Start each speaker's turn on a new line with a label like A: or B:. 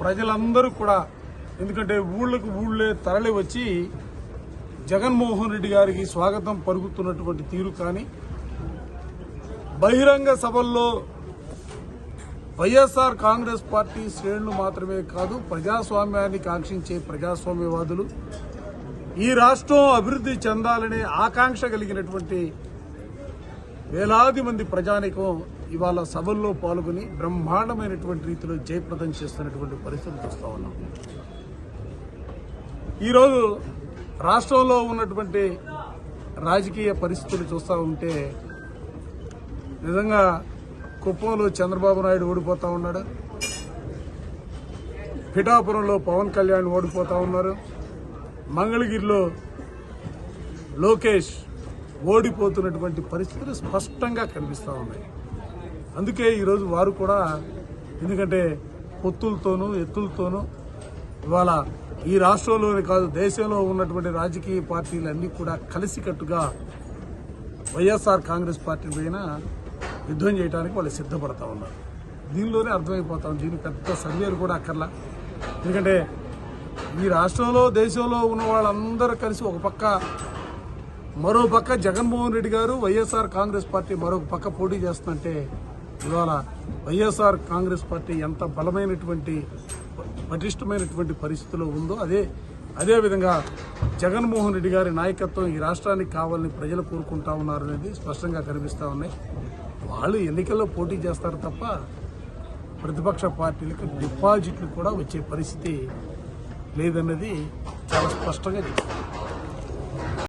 A: ప్రజలందరూ కూడా ఎందుకంటే ఊళ్ళకు ఊళ్ళే తరలి వచ్చి జగన్మోహన్ రెడ్డి గారికి స్వాగతం పరుగుతున్నటువంటి తీరు కానీ బహిరంగ సభల్లో వైఎస్ఆర్ కాంగ్రెస్ పార్టీ శ్రేణులు మాత్రమే కాదు ప్రజాస్వామ్యాన్ని కాంక్షించే ప్రజాస్వామ్యవాదులు ఈ రాష్ట్రం అభివృద్ధి చెందాలనే ఆకాంక్ష కలిగినటువంటి వేలాది మంది ప్రజానికం ఇవాళ సభల్లో పాల్గొని బ్రహ్మాండమైనటువంటి రీతిలో జయప్రదం చేస్తున్నటువంటి పరిస్థితులు చూస్తూ ఉన్నాం. ఈరోజు రాష్ట్రంలో ఉన్నటువంటి రాజకీయ పరిస్థితులు చూస్తూ ఉంటే నిజంగా కుప్పంలో చంద్రబాబు నాయుడు ఓడిపోతూ ఉన్నాడు. పిఠాపురంలో పవన్ కళ్యాణ్ ఓడిపోతూ ఉన్నారు. మంగళగిరిలో లోకేష్ ఓడిపోతున్నటువంటి పరిస్థితులు స్పష్టంగా కనిపిస్తూ ఉన్నాయి. అందుకే ఈరోజు వారు కూడా ఎందుకంటే పొత్తులతోనూ ఎత్తులతోనూ ఇవాళ ఈ రాష్ట్రంలోనే కాదు దేశంలో ఉన్నటువంటి రాజకీయ పార్టీలన్నీ కూడా కలిసికట్టుగా వైఎస్ఆర్ కాంగ్రెస్ పార్టీ పైన యుద్ధం చేయడానికి వాళ్ళు సిద్ధపడతా ఉన్నారు. దీనిలోనే అర్థమైపోతాం దీని పెద్ద సర్వేలు కూడా అక్కర్లా. ఎందుకంటే ఈ రాష్ట్రంలో దేశంలో ఉన్న వాళ్ళందరూ కలిసి ఒక పక్క మరో పక్క జగన్మోహన్ రెడ్డి గారు వైఎస్ఆర్ కాంగ్రెస్ పార్టీ మరొక పక్క పోటీ చేస్తుందంటే ఇవాళ వైఎస్ఆర్ కాంగ్రెస్ పార్టీ ఎంత బలమైనటువంటి పటిష్టమైనటువంటి పరిస్థితిలో ఉందో అదే అదే విధంగా జగన్మోహన్ రెడ్డి గారి నాయకత్వం ఈ రాష్ట్రానికి కావాలని ప్రజలు కోరుకుంటా ఉన్నారు అనేది స్పష్టంగా కనిపిస్తూ ఉన్నాయి. వాళ్ళు ఎన్నికల్లో పోటీ చేస్తారు తప్ప ప్రతిపక్ష పార్టీలకు డిపాజిట్లు కూడా వచ్చే పరిస్థితి లేదన్నది చాలా స్పష్టంగా చెప్తారు